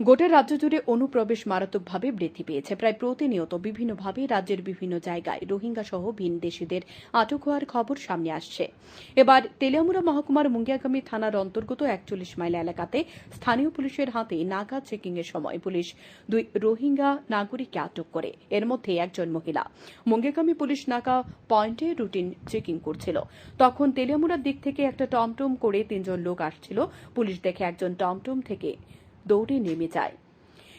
গোটা রাজ্য জুড়ে অনুপ্রবেশ মারাত্মকভাবে বৃদ্ধি পেয়েছে। প্রায় প্রতিনিয়ত বিভিন্নভাবে রাজ্যের বিভিন্ন জায়গায় রোহিঙ্গা সহ ভিনদেশীদের আটক হওয়ার খবর সামনে আসছে। এবার তেলিয়ামুড়া মহকুমার মুঙ্গিয়াগামী থানার অন্তর্গত একচল্লিশ মাইল এলাকাতে স্থানীয় পুলিশের হাতে নাগা চেকিং এর সময় পুলিশ দুই রোহিঙ্গা নাগরিককে আটক করে। এর মধ্যে একজন মহিলা। মুঙ্গিয়াগামী পুলিশ নাগা পয়েন্টে রুটিন চেকিং করছিল। তখন তেলিয়ামুড়ার দিক থেকে একটা টমটম করে তিনজন লোক আসছিল। পুলিশ দেখে একজন টমটম থেকে দৌড়ে নেমে যায়।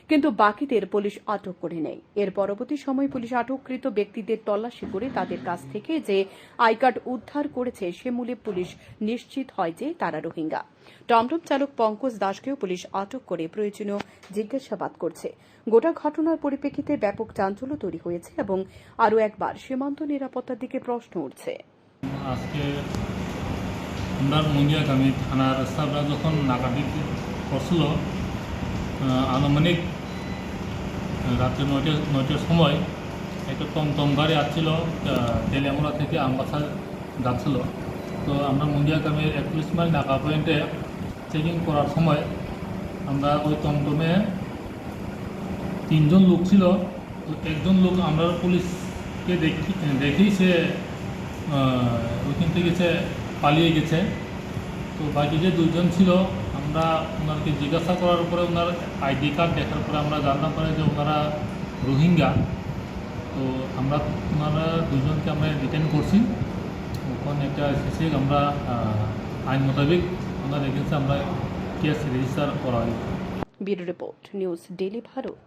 কিন্তু বাকিদের পুলিশ আটক করে নেয়। এর পরবর্তী সময় পুলিশ আটককৃত ব্যক্তিদের তল্লাশি করে তাদের কাছ থেকে যে আই কার্ড উদ্ধার করেছে, সে মূলে পুলিশ নিশ্চিত হয় যে তারা রোহিঙ্গা। টমটম চালক পঙ্কজ দাসকেও পুলিশ আটক করে প্রয়োজনীয় জিজ্ঞাসাবাদ করছে। গোটা ঘটনার পরিপ্রেক্ষিতে ব্যাপক চাঞ্চল্য তৈরি হয়েছে এবং আরও একবার সীমান্ত নিরাপত্তার দিকে প্রশ্ন উঠছে। আজকে থানার স্টাফরা যখন নাকাটি করছিল আনুমানিক রাত্রে নয়টা, নয়টার সময় একটা টমটম গাড়ি আসছিল তেলিয়ামুড়া থেকে আমবাসা যাচ্ছিল। তো আমরা মুঙ্গিয়াগামীর একত্রিশ মাইল নাকা পয়েন্টে চেকিং করার সময় আমরা ওই টমটমে তিনজন লোক ছিল। একজন লোক আমরা পুলিশকে দেখি, দেখেই সে ওইখান থেকে সে পালিয়ে গেছে। তো বাকি যে দুজন ছিল আমরা ওনারকে জিজ্ঞাসা করার পরে ওনার আইডি কার্ড দেখার পরে আমরা জানলাম পারি যে ওনারা রোহিঙ্গা। তো আমরা ওনারা দুজনকে আমরা ডিটেন করছি। ওখানে একটা এসেছে, আমরা আইন মোতাবেক ওনার এগেন্সে আমরা কেস রেজিস্টার করা হয়। Bureau report, news daily Bharat.